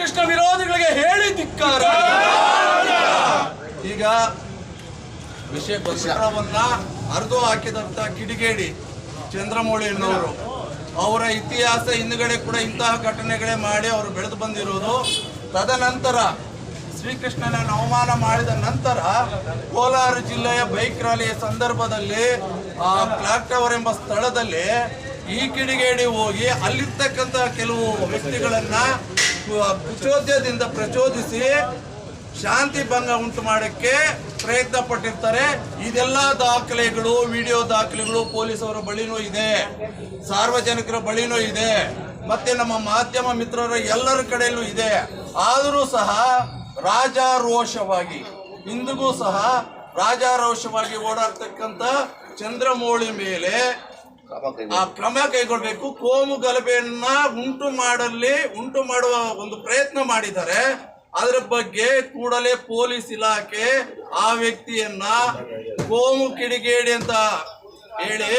ಶ್ರೀಕೃಷ್ಣ ವಿರೋಧಿಗಳಿಗೆ ಹೇಳಿ ಧಿಕ್ಕಾರ. ಈಗ ವಿಷಯ ವಿಚಾರವನ್ನ ಹರಿದು ಹಾಕಿದಂತ ಕಿಡಿಗೇಡಿ ಚಂದ್ರಮೌಳಿ ಎನ್ನುವರು ಅವರ ಇತಿಹಾಸ ಹಿಂದುಗಡೆ ಕೂಡ ಇಂತಹ ಘಟನೆಗಳೇ ಮಾಡಿ ಅವರು ಬೆಳೆದು ಬಂದಿರುವುದು ತದನಂತರ ಶ್ರೀಕೃಷ್ಣನ ಅವಮಾನ ಮಾಡಿದ ನಂತರ ಕೋಲಾರ ಜಿಲ್ಲೆಯ ಬೈಕ್ ರ್ಯಾಲಿಯ ಸಂದರ್ಭದಲ್ಲಿ, ಆ ಕ್ಲಾಕ್ ಟವರ್ ಎಂಬ ಸ್ಥಳದಲ್ಲಿ ಈ ಕಿಡಿಗೇಡಿ ಹೋಗಿ ಅಲ್ಲಿರ್ತಕ್ಕಂತಹ ಕೆಲವು ವ್ಯಕ್ತಿಗಳನ್ನ ಕುಚೋದ್ಯದಿಂದ ಪ್ರಚೋದಿಸಿ ಶಾಂತಿ ಭಂಗ ಉಂಟು ಮಾಡಕ್ಕೆ ಪ್ರಯತ್ನ ಪಟ್ಟಿರ್ತಾರೆ. ಇದೆಲ್ಲ ದಾಖಲೆಗಳು, ವಿಡಿಯೋ ದಾಖಲೆಗಳು ಪೊಲೀಸರ ಬಳಿನೂ ಇದೆ. ಸಾರ್ವಜನಿಕರ ಬಳಿನೂ ಇದೆ. ಮತ್ತೆ ನಮ್ಮ ಮಾಧ್ಯಮ ಮಿತ್ರರ ಎಲ್ಲರ ಕಡೆಯಲ್ಲೂ ಇದೆ. ಆದರೂ ಸಹ ರಾಜಾರೋಷವಾಗಿ, ಇಂದಿಗೂ ಸಹ ರಾಜಾರೋಷವಾಗಿ ಓಡಾಡ್ತಕ್ಕಂಥ ಚಂದ್ರಮೌಳಿ ಮೇಲೆ ಆ ಕ್ರಮ ಕೈಗೊಳ್ಬೇಕು. ಕೋಮು ಗಲಭೆಯನ್ನ ಉಂಟು ಮಾಡಲಿ, ಉಂಟು ಮಾಡುವ ಒಂದು ಪ್ರಯತ್ನ ಮಾಡಿದ್ದಾರೆ ಅದರ ಬಗ್ಗೆ ಕೂಡಲೇ ಪೊಲೀಸ್ ಇಲಾಖೆ ಆ ವ್ಯಕ್ತಿಯನ್ನ ಕೋಮು ಕಿಡಿಗೇಡಿ ಅಂತ ಹೇಳಿ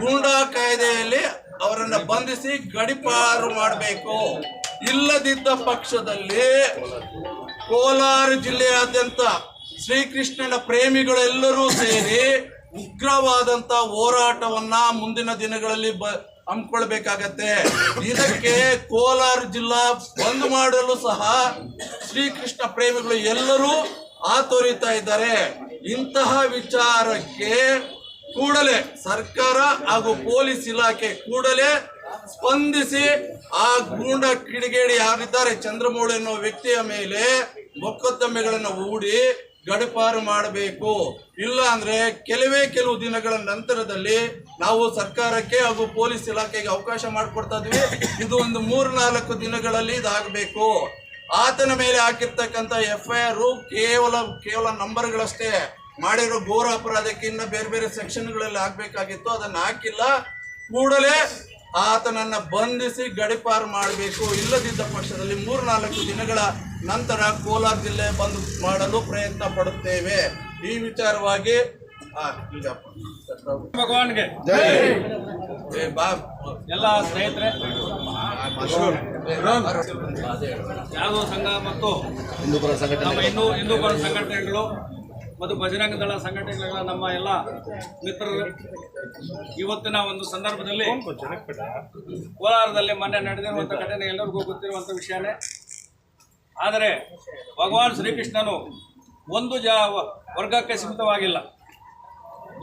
ಗೂಂಡಾ ಕಾಯ್ದೆಯಲ್ಲಿ ಅವರನ್ನ ಬಂಧಿಸಿ ಗಡಿಪಾರು ಮಾಡಬೇಕು. ಇಲ್ಲದಿದ್ದ ಪಕ್ಷದಲ್ಲಿ ಕೋಲಾರ ಜಿಲ್ಲೆಯಾದ್ಯಂತ ಶ್ರೀಕೃಷ್ಣನ ಪ್ರೇಮಿಗಳೆಲ್ಲರೂ ಸೇರಿ ಉಗ್ರವಾದಂತ ಹೋರಾಟವನ್ನ ಮುಂದಿನ ದಿನಗಳಲ್ಲಿ ಬ ಹಮ್ಮಿಕೊಳ್ಬೇಕಾಗತ್ತೆ ಇದಕ್ಕೆ ಕೋಲಾರ ಜಿಲ್ಲಾ ಬಂದ್ ಮಾಡಲು ಸಹ ಶ್ರೀಕೃಷ್ಣ ಪ್ರೇಮಿಗಳು ಎಲ್ಲರೂ ಆತೋರಿತಾ ಇದ್ದಾರೆ. ಇಂತಹ ವಿಚಾರಕ್ಕೆ ಕೂಡಲೇ ಸರ್ಕಾರ ಹಾಗೂ ಪೊಲೀಸ್ ಇಲಾಖೆ ಕೂಡಲೇ ಸ್ಪಂದಿಸಿ ಆ ಗೂಂಡ ಕಿಡಿಗೇಡಿ ಯಾರಿದ್ದಾರೆ ಚಂದ್ರಮೌಳಿ ಅನ್ನೋ ವ್ಯಕ್ತಿಯ ಮೇಲೆ ಮೊಕದ್ದಮೆಗಳನ್ನು ಹೂಡಿ ಗಡಿಪಾರು ಮಾಡಬೇಕು. ಇಲ್ಲ ಅಂದ್ರೆ ಕೆಲವೇ ಕೆಲವು ದಿನಗಳ ನಂತರದಲ್ಲಿ ನಾವು ಸರ್ಕಾರಕ್ಕೆ ಹಾಗೂ ಪೊಲೀಸ್ ಇಲಾಖೆಗೆ ಅವಕಾಶ ಮಾಡಿಕೊಡ್ತಾ ಇದ್ವಿ. ಇದು ಒಂದು ಮೂರು ನಾಲ್ಕು ದಿನಗಳಲ್ಲಿ ಇದಾಗಬೇಕು. ಆತನ ಮೇಲೆ ಹಾಕಿರ್ತಕ್ಕಂಥ ಎಫ್ ಐ ಆರು ಕೇವಲ ಕೇವಲ ನಂಬರ್ಗಳಷ್ಟೇ. ಮಾಡಿರೋ ಘೋರ ಅಪರಾಧಕ್ಕೆ ಇನ್ನ ಬೇರೆ ಬೇರೆ ಸೆಕ್ಷನ್ಗಳಲ್ಲಿ ಆಗಬೇಕಾಗಿತ್ತು ಅದನ್ನ ಹಾಕಿಲ್ಲ. ಕೂಡಲೇ ಆತನನ್ನ ಬಂಧಿಸಿ ಗಡಿಪಾರು ಮಾಡಬೇಕು. ಇಲ್ಲದಿದ್ದ ಪಕ್ಷದಲ್ಲಿ ಮೂರು ನಾಲ್ಕು ದಿನಗಳ ನಂತರ ಕೋಲಾರ ಜಿಲ್ಲೆ ಬಂದು ಮಾಡಲು ಪ್ರಯತ್ನ ಪಡುತ್ತೇವೆ. ಈ ವಿಚಾರವಾಗಿ. ಭಗವಾನ್ಗೆ. ಎಲ್ಲ ಸ್ನೇಹಿತರೆ ಯಾದವ ಸಂಘ ಮತ್ತು ಹಿಂದೂಪರ ಸಂಘಟನೆ ಹಿಂದೂಪರ ಸಂಘಟನೆಗಳು ಮತ್ತು ಬಜರಂಗ ದಳ ಸಂಘಟನೆಗಳ ನಮ್ಮ ಎಲ್ಲ ಮಿತ್ರರು, ಇವತ್ತಿನ ಒಂದು ಸಂದರ್ಭದಲ್ಲಿ ಕೋಲಾರದಲ್ಲಿ ಮೊನ್ನೆ ನಡೆದಿರುವಂಥ ಘಟನೆ ಎಲ್ಲರಿಗೂ ಗೊತ್ತಿರುವಂಥ ವಿಷಯನೇ. ಆದರೆ ಭಗವಾನ್ ಶ್ರೀಕೃಷ್ಣನು ಒಂದು ಜ ವರ್ಗಕ್ಕೆ ಸೀಮಿತವಾಗಿಲ್ಲ.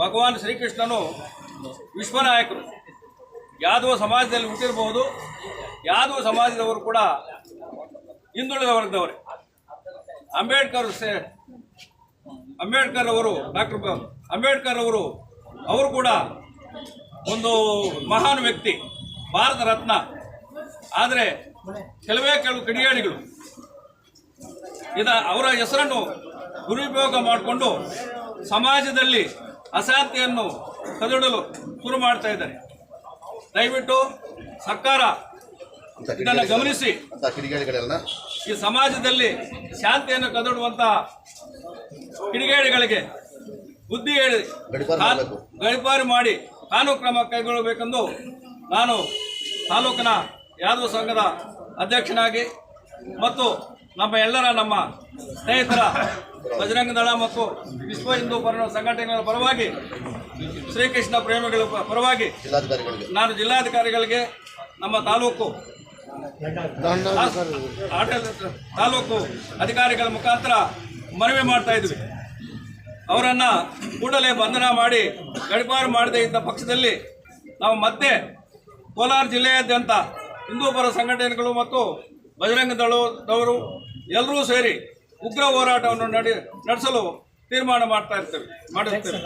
ಭಗವಾನ್ ಶ್ರೀಕೃಷ್ಣನು ವಿಶ್ವನಾಯಕರು. ಯಾದವ ಸಮಾಜದಲ್ಲಿ ಹುಟ್ಟಿರಬಹುದು ಯಾದವ ಸಮಾಜದವರು ಕೂಡ ಹಿಂದುಳಿದ ವರ್ಗದವರೇ ಅಂಬೇಡ್ಕರ್ ಅಂಬೇಡ್ಕರ್ ಅವರು, ಡಾಕ್ಟರ್ ಅಂಬೇಡ್ಕರ್ ಅವರು ಅವರು ಕೂಡ ಒಂದು ಮಹಾನ್ ವ್ಯಕ್ತಿ, ಭಾರತ ರತ್ನ. ಆದರೆ ಕೆಲವೇ ಕೆಲವು ಕಿಡಿಗೇಡಿಗಳು, ಇದ ಅವರ ಹೆಸರನ್ನು ದುರುಪಯೋಗ ಮಾಡಿಕೊಂಡು ಸಮಾಜದಲ್ಲಿ ಅಶಾಂತಿಯನ್ನು ಕದಡಲು ಶುರು ಮಾಡ್ತಾ ಇದ್ದಾರೆ. ದಯವಿಟ್ಟು ಸರ್ಕಾರ ಇದನ್ನು ಗಮನಿಸಿ. ಈ ಸಮಾಜದಲ್ಲಿ ಶಾಂತಿಯನ್ನು ಕದಡುವಂತಹ ಕಿಡಿಗೇಡಿಗಳಿಗೆ ಬುದ್ಧಿ ಹೇಳಿ ಗಡಿಪಾರು ಮಾಡಿ ಕಾನೂನು ಕ್ರಮ ಕೈಗೊಳ್ಳಬೇಕೆಂದು ನಾನು ತಾಲೂಕಿನ ಯಾದವ ಸಂಘದ ಅಧ್ಯಕ್ಷನಾಗಿ ಮತ್ತು ನಮ್ಮ ಎಲ್ಲರ ನಮ್ಮ ಸ್ನೇಹಿತರ ಬಜರಂಗ ದಳ ಮತ್ತು ವಿಶ್ವ ಹಿಂದೂ ಪರ ಸಂಘಟನೆಗಳ ಪರವಾಗಿ ಶ್ರೀಕೃಷ್ಣ ಪ್ರೇಮಿಗಳ ಪರವಾಗಿ ನಾನು ಜಿಲ್ಲಾಧಿಕಾರಿಗಳಿಗೆ ನಮ್ಮ ತಾಲೂಕು ತಾಲೂಕು ಅಧಿಕಾರಿಗಳ ಮುಖಾಂತರ ಮನವಿ ಮಾಡ್ತಾ ಇದ್ವಿ. ಅವರನ್ನ ಕೂಡಲೇ ಬಂಧನ ಮಾಡಿ ಗಡಿಪಾರು ಮಾಡದೇ ಇದ್ದ ಪಕ್ಷದಲ್ಲಿ ನಾವು ಮತ್ತೆ ಕೋಲಾರ ಜಿಲ್ಲೆಯಾದ್ಯಂತ ಹಿಂದೂಪರ ಸಂಘಟನೆಗಳು ಮತ್ತು ಬಜರಂಗ ದಳದವರು ಎಲ್ಲರೂ ಸೇರಿ ಉಗ್ರ ಹೋರಾಟವನ್ನು ನಡೆ ನಡೆಸಲು ತೀರ್ಮಾನ ಮಾಡ್ತಾ ಇರ್ತೇವೆ ಮಾಡುತ್ತೇವೆ